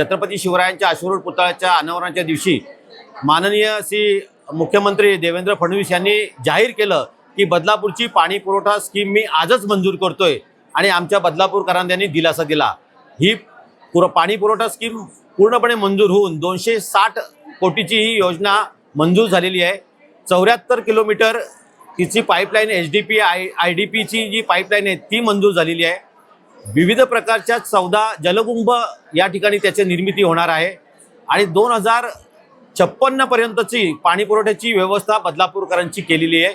छत्रपती शिवरायांच्या अश्वरूढ पुतळ्याच्या अनावरणाच्या दिवशी माननीय श्री मुख्यमंत्री देवेंद्र फडणवीस यांनी जाहीर केलं की बदलापूरची पाणी पुरवठा स्कीम मी आजच मंजूर करतोय आणि आमच्या बदलापूरकरांनी दिलासा दिला. ही पुर पाणी पुरवठा स्कीम पूर्णपणे मंजूर होऊन दोनशे साठ कोटीची ही योजना मंजूर झालेली आहे. चौऱ्याहत्तर किलोमीटर तिची pipeline H D P I I D पीची जी पाईपलाईन आहे ती मंजूर झालेली आहे. विविध प्रकारच्या चौदा जलकुंभ या ठिकाणी त्याची निर्मिती होणार आहे. आणि दोन हजार छप्पन्नपर्यंतची पाणी पुरवठ्याची व्यवस्था बदलापूरकरांची केलेली आहे.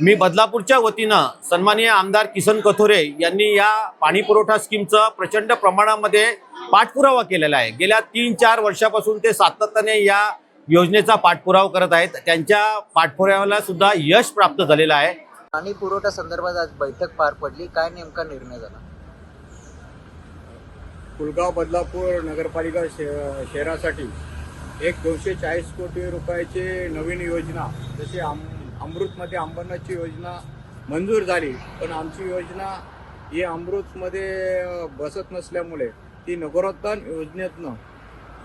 मी बदलापूरच्या वतीनं सन्माननीय आमदार किसन कथोरे यांनी या पाणी पुरवठा स्कीमचं प्रचंड प्रमाणामध्ये पाठपुरावा केलेला आहे. गेल्या तीन चार वर्षापासून ते सातत्याने या योजनेचा पाठपुरावा करत आहेत. त्यांच्या पाठपुराव्याला सुद्धा यश प्राप्त झालेलं आहे. पाणी पुरवठा संदर्भात आज बैठक पार पडली. काय नेमका निर्णय झाला? कुलगाव बदलापूर नगरपालिका शे- शहरासाठी एक दोनशे चाळीस कोटी रुपयाची नवीन योजना जशी आम अमृतमध्ये अंबरनाथची योजना मंजूर झाली पण आमची योजना ही अमृतमध्ये बसत नसल्यामुळे ती नगरोत्थान योजनेतनं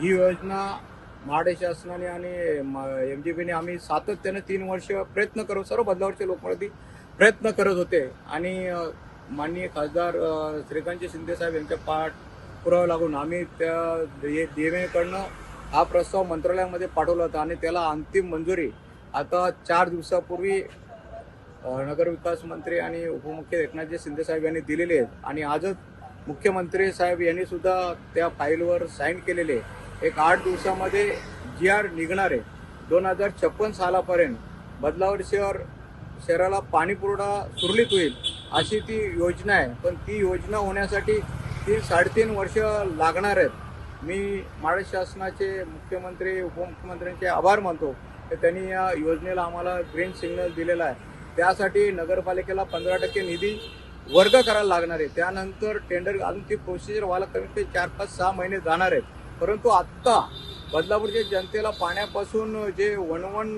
ही योजना महाडे शासनाने आणि एम जी पीने आम्ही सातत्याने तीन वर्ष प्रयत्न करू सर्व बदलावरचे लोकप्रती प्रयत्न करत होते. आणि माननीय खासदार अ, श्रीकांतजी शिंदे साहेब यांच्या पाठ पुरावा लागून आम्ही त्या डीएमएकडनं हा प्रस्ताव मंत्रालयामध्ये पाठवला होता आणि त्याला अंतिम मंजुरी आता चार दिवसापूर्वी नगरविकास मंत्री आणि उपमुख्य एकनाथजी शिंदे साहेब यांनी दिलेले आहेत. आणि आजच मुख्यमंत्री साहेब यांनी सुद्धा त्या फाईलवर साईन केलेले आहे. एक आठ दिवसामध्ये जी आर निघणार आहे. दोन हजार छप्पन सालापर्यंत बदलावर शहर शहराला पाणीपुरवठा सुरळीत होईल अशी ती योजना आहे. पण ती योजना होण्यासाठी तीन साडेतीन वर्ष लागणार आहेत. मी महाराष्ट्र शासनाचे मुख्यमंत्री उपमुख्यमंत्र्यांचे आभार मानतो की त्यांनी या योजनेला आम्हाला ग्रीन सिग्नल दिलेला आहे. त्यासाठी नगरपालिकेला पंधरा टक्के निधी वर्ग करायला लागणार आहे. त्यानंतर टेंडर अजून ती प्रोसिजर व्हायला कमीत कमी चार पाच सहा महिने जाणार आहेत. परंतु आत्ता बदलापूरच्या जनतेला पाण्यापासून जे वणवण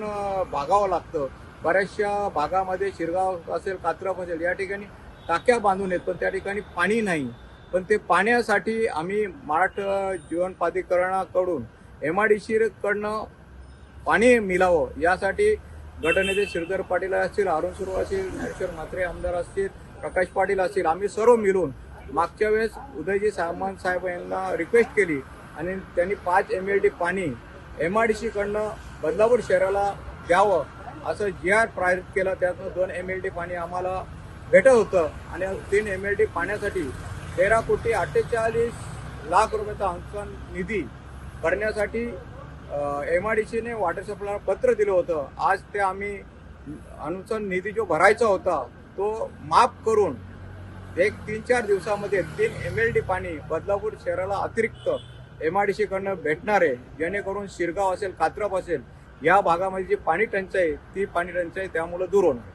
भागावं लागतं बऱ्याचशा भागामध्ये शिरगाव असेल कात्रप असेल या ठिकाणी टाक्या बांधून येत पण त्या ठिकाणी पाणी नाही. पण ते पाण्यासाठी आम्ही महाराष्ट्र जीवन प्राधिकरणाकडून एम आय डी सीकडनं पाणी मिळावं यासाठी गटनेते श्रीधर पाटील असतील अरुण सुरू असतील ज्ञानेश्वर म्हात्रे आमदार असतील प्रकाश पाटील असतील आम्ही सर्व मिळून मागच्या वेळेस उदयजी सामंत साहेब यांना रिक्वेस्ट केली आणि त्यांनी पाच एम एल डी पाणी एम आय डी सीकडनं बदलापूर शहराला द्यावं असं जी आर प्रायोजित केलं. त्यातनं दोन एम एल डी पाणी आम्हाला भेटत होतं आणि तीन एम एल डी पाण्यासाठी तेरा कोटी अठ्ठेचाळीस लाख रुपयाचा अनुदान निधी भरण्यासाठी एम आय डी सीने वॉटर सप्लायला पत्र दिलं होतं. आज ते आम्ही अनुदान निधी जो भरायचा होता तो माफ करून एक तीन चार दिवसामध्ये तीन एम एल डी पाणी बदलापूर शहराला अतिरिक्त एम आय डी सीकडनं भेटणार आहे. जेणेकरून शिरगाव असेल कात्रप असेल या भागामध्ये जी पाणी टंचाई ती पाणी टंचाई त्यामुळं दूर होणार